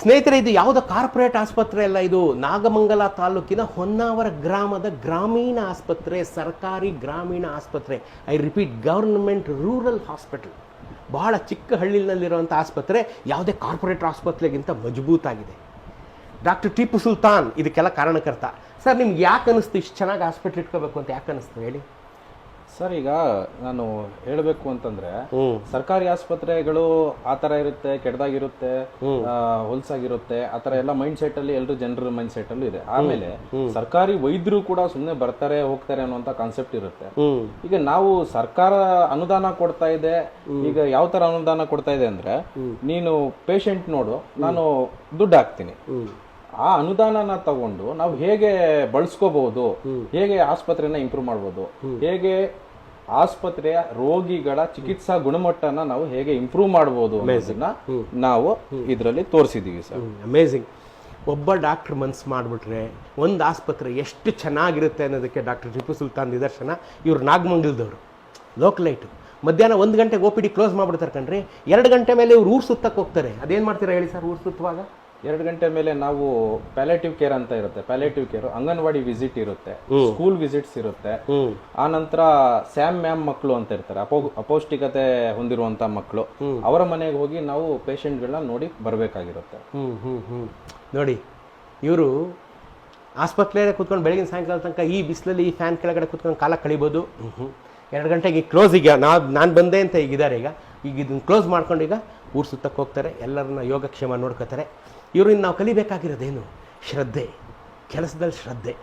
ಸ್ನೇಹಿತರೆ, ಇದು ಯಾವುದೋ ಕಾರ್ಪೊರೇಟ್ ಆಸ್ಪತ್ರೆ ಅಲ್ಲ ಇದು. ನಾಗಮಂಗಲ ತಾಲೂಕಿನ ಹೊನ್ನಾವರ ಗ್ರಾಮದ ಗ್ರಾಮೀಣ ಆಸ್ಪತ್ರೆ, ಸರ್ಕಾರಿ ಗ್ರಾಮೀಣ ಆಸ್ಪತ್ರೆ. I repeat, government rural hospital. ಬಹಳ ಚಿಕ್ಕ ಹಳ್ಳಿನಲ್ಲಿರುವಂಥ ಆಸ್ಪತ್ರೆ ಯಾವುದೇ ಕಾರ್ಪೊರೇಟ್ ಆಸ್ಪತ್ರೆಗಿಂತ ಮಜಬೂತಾಗಿದೆ. ಡಾಕ್ಟರ್ ಟಿಪ್ಪು ಸುಲ್ತಾನ್ ಇದಕ್ಕೆಲ್ಲ ಕಾರಣಕರ್ತ. ಸರ್, ನಿಮ್ಗೆ ಯಾಕೆ ಅನಿಸ್ತು ಇಷ್ಟು ಚೆನ್ನಾಗಿ ಹಾಸ್ಪಿಟ್ಲ್ ಇಟ್ಕೋಬೇಕು ಅಂತ ಯಾಕೆ ಅನಿಸ್ತು ಹೇಳಿ? ಸರ್ ಈಗ ನಾನು ಹೇಳಬೇಕು ಅಂತಂದ್ರೆ ಸರ್ಕಾರಿ ಆಸ್ಪತ್ರೆಗಳು ಆ ತರ ಇರುತ್ತೆ ಕೆಟ್ಟದಾಗಿರುತ್ತೆ ಹೊಲ್ಸಾಗಿರುತ್ತೆ ಆತರ ತರ ಎಲ್ಲ ಮೈಂಡ್ ಸೆಟ್ ಅಲ್ಲಿ ಎಲ್ಲರೂ ಜನರ ಮೈಂಡ್ ಸೆಟ್ ಅಲ್ಲೂ ಇದೆ ಆಮೇಲೆ ಸರ್ಕಾರಿ ವೈದ್ಯರು ಕೂಡ ಸುಮ್ಮನೆ ಬರ್ತಾರೆ ಹೋಗ್ತಾರೆ ಅನ್ನುವಂತ ಕಾನ್ಸೆಪ್ಟ್ ಇರುತ್ತೆ. ಈಗ ನಾವು ಸರ್ಕಾರ ಅನುದಾನ ಕೊಡ್ತಾ ಇದೆ ಈಗ ಯಾವ ತರ ಅನುದಾನ ಕೊಡ್ತಾ ಇದೆ ಅಂದ್ರೆ ನೀನು ಪೇಷಂಟ್ ನೋಡು ನಾನು ದುಡ್ಡು ಹಾಕ್ತೀನಿ. ಆ ಅನುದಾನನ ತಗೊಂಡು ನಾವು ಹೇಗೆ ಬಳಸ್ಕೋಬಹುದು ಹೇಗೆ ಆಸ್ಪತ್ರೆನ ಇಂಪ್ರೂವ್ ಮಾಡ್ಬೋದು ಹೇಗೆ ಆಸ್ಪತ್ರೆಯ ರೋಗಿಗಳ ಚಿಕಿತ್ಸಾ ಗುಣಮಟ್ಟನ ನಾವು ಹೇಗೆ ಇಂಪ್ರೂವ್ ಮಾಡಬಹುದು ಅನ್ನೋದನ್ನ ನಾವು ಇದರಲ್ಲಿ ತೋರಿಸಿದೀವಿ ಸರ್. ಅಮೇಝಿಂಗ್ ಒಬ್ಬ ಡಾಕ್ಟರ್ ಮನ್ಸು ಮಾಡಿಬಿಟ್ರೆ ಒಂದು ಆಸ್ಪತ್ರೆ ಎಷ್ಟು ಚೆನ್ನಾಗಿರುತ್ತೆ ಅನ್ನೋದಕ್ಕೆ ಡಾಕ್ಟರ್ ಟಿಪ್ಪು ಸುಲ್ತಾನ್ ನಿದರ್ಶನ ಇವರು ನಾಗಮಂಗಲದವರು. ಲೋಕಲೈಟು ಮಧ್ಯಾಹ್ನ ಒಂದು ಗಂಟೆಗೆ ಓ ಪಿ ಡಿ ಕ್ಲೋಸ್ ಮಾಡಿಬಿಡ್ತಾರೆ ಕಣ್ರಿ. ಎರಡು ಗಂಟೆ ಮೇಲೆ ಇವ್ರು ಊರು ಸುತ್ತಕ್ಕೆ ಹೋಗ್ತಾರೆ. ಅದೇನು ಮಾಡ್ತೀರಾ ಹೇಳಿ ಸರ್ ಊರು ಸುತ್ತುವಾಗ? ಎರಡು ಗಂಟೆ ಮೇಲೆ ನಾವು ಪ್ಯಾಲೇಟಿವ್ ಕೇರ್ ಅಂತ ಇರುತ್ತೆ. ಪ್ಯಾಲೇಟಿವ್ ಕೇರ್ ಅಂಗನವಾಡಿ ವಿಸಿಟ್ ಇರುತ್ತೆ. ಸ್ಕೂಲ್ ವಿಸಿಟ್ಸ್ ಇರುತ್ತೆ. ಆ ನಂತರ ಸ್ಯಾಮ್ ಮ್ಯಾಮ್ ಮಕ್ಕಳು ಅಂತ ಇರ್ತಾರೆ. ಅಪೌ ಅಪೌಷ್ಟಿಕತೆ ಹೊಂದಿರುವಂತ ಮಕ್ಕಳು ಅವರ ಮನೆಗೆ ಹೋಗಿ ನಾವು ಪೇಷಂಟ್ಗಳನ್ನ ನೋಡಿ ಬರಬೇಕಾಗಿರುತ್ತೆ. ನೋಡಿ ಇವರು ಆಸ್ಪತ್ರೆಯಲ್ಲೇ ಕೂತ್ಕೊಂಡು ಬೆಳಗಿನ ಸಾಯಂಕಾಲ ತನಕ ಈ ಬಿಸಿಲಲ್ಲಿ ಈ ಫ್ಯಾನ್ ಕೆಳಗಡೆ ಕೂತ್ಕೊಂಡು ಕಾಲ ಕಳಿಬೋದು. ಎರಡು ಗಂಟೆಗೆ ಕ್ಲೋಸ್ ಈಗ. ನಾ ನಾನು ಬಂದೆ ಅಂತ ಈಗಿದ್ದಾರೆ ಈಗ. ಈಗ ಇದನ್ನು ಕ್ಲೋಸ್ ಮಾಡ್ಕೊಂಡು ಈಗ ಊರು ಸುತ್ತಕ್ಕೆ ಹೋಗ್ತಾರೆ, ಎಲ್ಲರನ್ನ ಯೋಗಕ್ಷೇಮ ನೋಡ್ಕೋತಾರೆ. ಇವರಿಂದ ನಾವು ಕಲಿಬೇಕಾಗಿರೋದೇನು? ಶ್ರದ್ಧೆ. ಕೆಲಸದಲ್ಲಿ ಶ್ರದ್ಧೆ.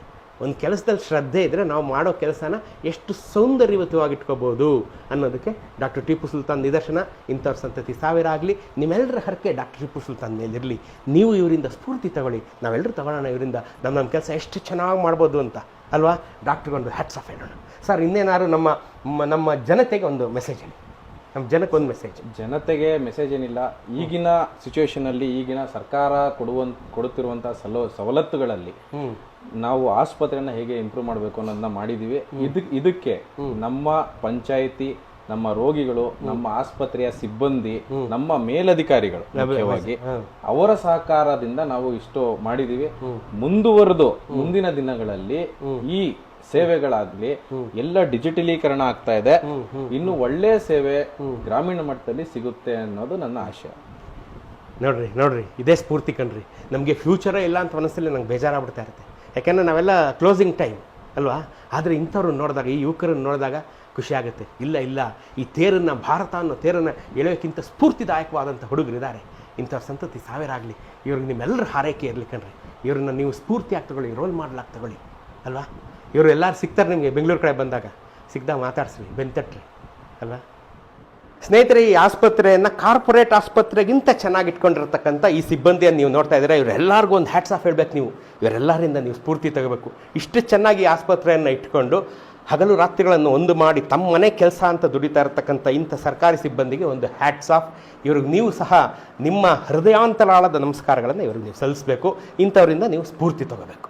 ಒಂದು ಕೆಲಸದಲ್ಲಿ ಶ್ರದ್ಧೆ ಇದ್ದರೆ ನಾವು ಮಾಡೋ ಕೆಲಸನ ಎಷ್ಟು ಸೌಂದರ್ಯಯುತವಾಗಿಟ್ಕೋಬೋದು ಅನ್ನೋದಕ್ಕೆ ಡಾಕ್ಟರ್ ಟಿಪ್ಪು ಸುಲ್ತಾನ್ ನಿದರ್ಶನ, ಇಂಥವ್ರ ಸಂತತಿ ಸಾವಿರ ಆಗಲಿ. ನಿಮ್ಮೆಲ್ಲರ ಹರಕೆ ಡಾಕ್ಟರ್ ಟಿಪ್ಪು ಸುಲ್ತಾನ್ ಮೇಲಿರಲಿ. ನೀವು ಇವರಿಂದ ಸ್ಫೂರ್ತಿ ತಗೊಳ್ಳಿ. ನಾವೆಲ್ಲರೂ ತಗೊಳ್ಳೋಣ ಇವರಿಂದ. ನಮ್ಮ ನಮ್ಮ ಕೆಲಸ ಎಷ್ಟು ಚೆನ್ನಾಗಿ ಮಾಡ್ಬೋದು ಅಂತ. ಅಲ್ವಾ? ಡಾಕ್ಟ್ರಿಗೊಂದು ಹ್ಯಾಟ್ಸ್ ಆಫ್ ಹೇಳೋಣ. ಸರ್, ಇನ್ನೇನಾದ್ರು ನಮ್ಮ ನಮ್ಮ ಜನತೆಗೆ ಒಂದು ಮೆಸೇಜ್ ಹೇಳಿ. ನಮ್ಮ ಜನಕ್ಕೆ ಒಂದು ಮೆಸೇಜ್ ಜನತೆಗೆ ಮೆಸೇಜ್ ಏನಿಲ್ಲ ಈಗಿನ ಸಿಚುವೇಶನಲ್ಲಿ ಈಗಿನ ಸರ್ಕಾರ ಕೊಡುವಂತ ಕೊಡುತ್ತಿರುವಂಥ ಸಲ ಸವಲತ್ತುಗಳಲ್ಲಿ ನಾವು ಆಸ್ಪತ್ರೆಯನ್ನು ಹೇಗೆ ಇಂಪ್ರೂವ್ ಮಾಡಬೇಕು ಅನ್ನೋದನ್ನ ಮಾಡಿದೀವಿ. ಇದಕ್ ಇದಕ್ಕೆ ನಮ್ಮ ಪಂಚಾಯಿತಿ ನಮ್ಮ ರೋಗಿಗಳು ನಮ್ಮ ಆಸ್ಪತ್ರೆಯ ಸಿಬ್ಬಂದಿ ನಮ್ಮ ಮೇಲಧಿಕಾರಿಗಳು ಮುಖ್ಯವಾಗಿ ಅವರ ಸಹಕಾರದಿಂದ ನಾವು ಇಷ್ಟು ಮಾಡಿದೀವಿ. ಮುಂದುವರೆದು ಮುಂದಿನ ದಿನಗಳಲ್ಲಿ ಈ ಸೇವೆಗಳಾಗ್ಲಿ ಎಲ್ಲ ಡಿಜಿಟಲೀಕರಣ ಆಗ್ತಾ ಇದೆ. ಇನ್ನು ಒಳ್ಳೆಯ ಸೇವೆ ಗ್ರಾಮೀಣ ಮಟ್ಟದಲ್ಲಿ ಸಿಗುತ್ತೆ ಅನ್ನೋದು ನನ್ನ ಆಶಯ. ನೋಡ್ರಿ ನೋಡ್ರಿ ಇದೇ ಸ್ಫೂರ್ತಿ ಕಣ್ರಿ. ನಮಗೆ ಫ್ಯೂಚರೇ ಇಲ್ಲ ಅಂತ ಮನಸ್ಸಲ್ಲಿ ನಂಗೆ ಬೇಜಾರಾಗ್ಬಿಡ್ತಾ ಇರುತ್ತೆ. ಯಾಕೆಂದರೆ ನಾವೆಲ್ಲ ಕ್ಲೋಸಿಂಗ್ ಟೈಮ್ ಅಲ್ವಾ? ಆದರೆ ಇಂಥವ್ರನ್ನ ನೋಡಿದಾಗ ಈ ಯುವಕರನ್ನು ನೋಡಿದಾಗ ಖುಷಿ ಆಗುತ್ತೆ. ಇಲ್ಲ ಇಲ್ಲ ಈ ತೇರನ್ನು ಭಾರತ ಅನ್ನೋ ತೇರನ್ನು ಎಳೆಯೋಕ್ಕಿಂತ ಸ್ಫೂರ್ತಿದಾಯಕವಾದಂಥ ಹುಡುಗರಿದ್ದಾರೆ. ಇಂಥವ್ರ ಸಂತತಿ ಸಾವಿರ ಆಗಲಿ ಇವ್ರಿಗೆ ನಿಮ್ಮೆಲ್ಲರ ಹಾರೈಕೆ ಇರಲಿ ಕಣ್ರಿ. ಇವ್ರನ್ನ ನೀವು ಸ್ಫೂರ್ತಿಯಾಗಿ ತಗೊಳ್ಳಿ ರೋಲ್ ಮಾಡಲಾಗಿ ತಗೊಳ್ಳಿ ಅಲ್ವಾ? ಇವರು ಎಲ್ಲರೂ ಸಿಗ್ತಾರೆ ನಿಮಗೆ, ಬೆಂಗಳೂರು ಕಡೆ ಬಂದಾಗ. ಸಿಗ್ದಾಗ ಮಾತಾಡ್ಸ್ರಿ ಬೆಂತಟ್ರಿ ಅಲ್ಲ ಸ್ನೇಹಿತರೆ, ಈ ಆಸ್ಪತ್ರೆಯನ್ನು ಕಾರ್ಪೊರೇಟ್ ಆಸ್ಪತ್ರೆಗಿಂತ ಚೆನ್ನಾಗಿ ಇಟ್ಕೊಂಡಿರ್ತಕ್ಕಂಥ ಈ ಸಿಬ್ಬಂದಿಯನ್ನು ನೀವು ನೋಡ್ತಾ ಇದ್ದೀರಾ, ಇವರೆಲ್ಲರಿಗೂ ಒಂದು ಹ್ಯಾಟ್ಸ್ ಆಫ್ ಹೇಳ್ಬೇಕು ನೀವು. ಇವರೆಲ್ಲರಿಂದ ನೀವು ಸ್ಫೂರ್ತಿ ತಗೋಬೇಕು. ಇಷ್ಟು ಚೆನ್ನಾಗಿ ಆಸ್ಪತ್ರೆಯನ್ನು ಇಟ್ಕೊಂಡು ಹಗಲು ರಾತ್ರಿಗಳನ್ನು ಒಂದು ಮಾಡಿ ತಮ್ಮ ಮನೆ ಕೆಲಸ ಅಂತ ದುಡಿತಾ ಇರತಕ್ಕಂಥ ಇಂಥ ಸರ್ಕಾರಿ ಸಿಬ್ಬಂದಿಗೆ ಒಂದು ಹ್ಯಾಟ್ಸ್ ಆಫ್. ಇವ್ರಿಗೆ ನೀವು ಸಹ ನಿಮ್ಮ ಹೃದಯಾಂತರಾಳದ ನಮಸ್ಕಾರಗಳನ್ನು ಇವ್ರಿಗೆ ನೀವು ಸಲ್ಲಿಸಬೇಕು. ಇಂಥವರಿಂದ ನೀವು ಸ್ಫೂರ್ತಿ ತಗೋಬೇಕು.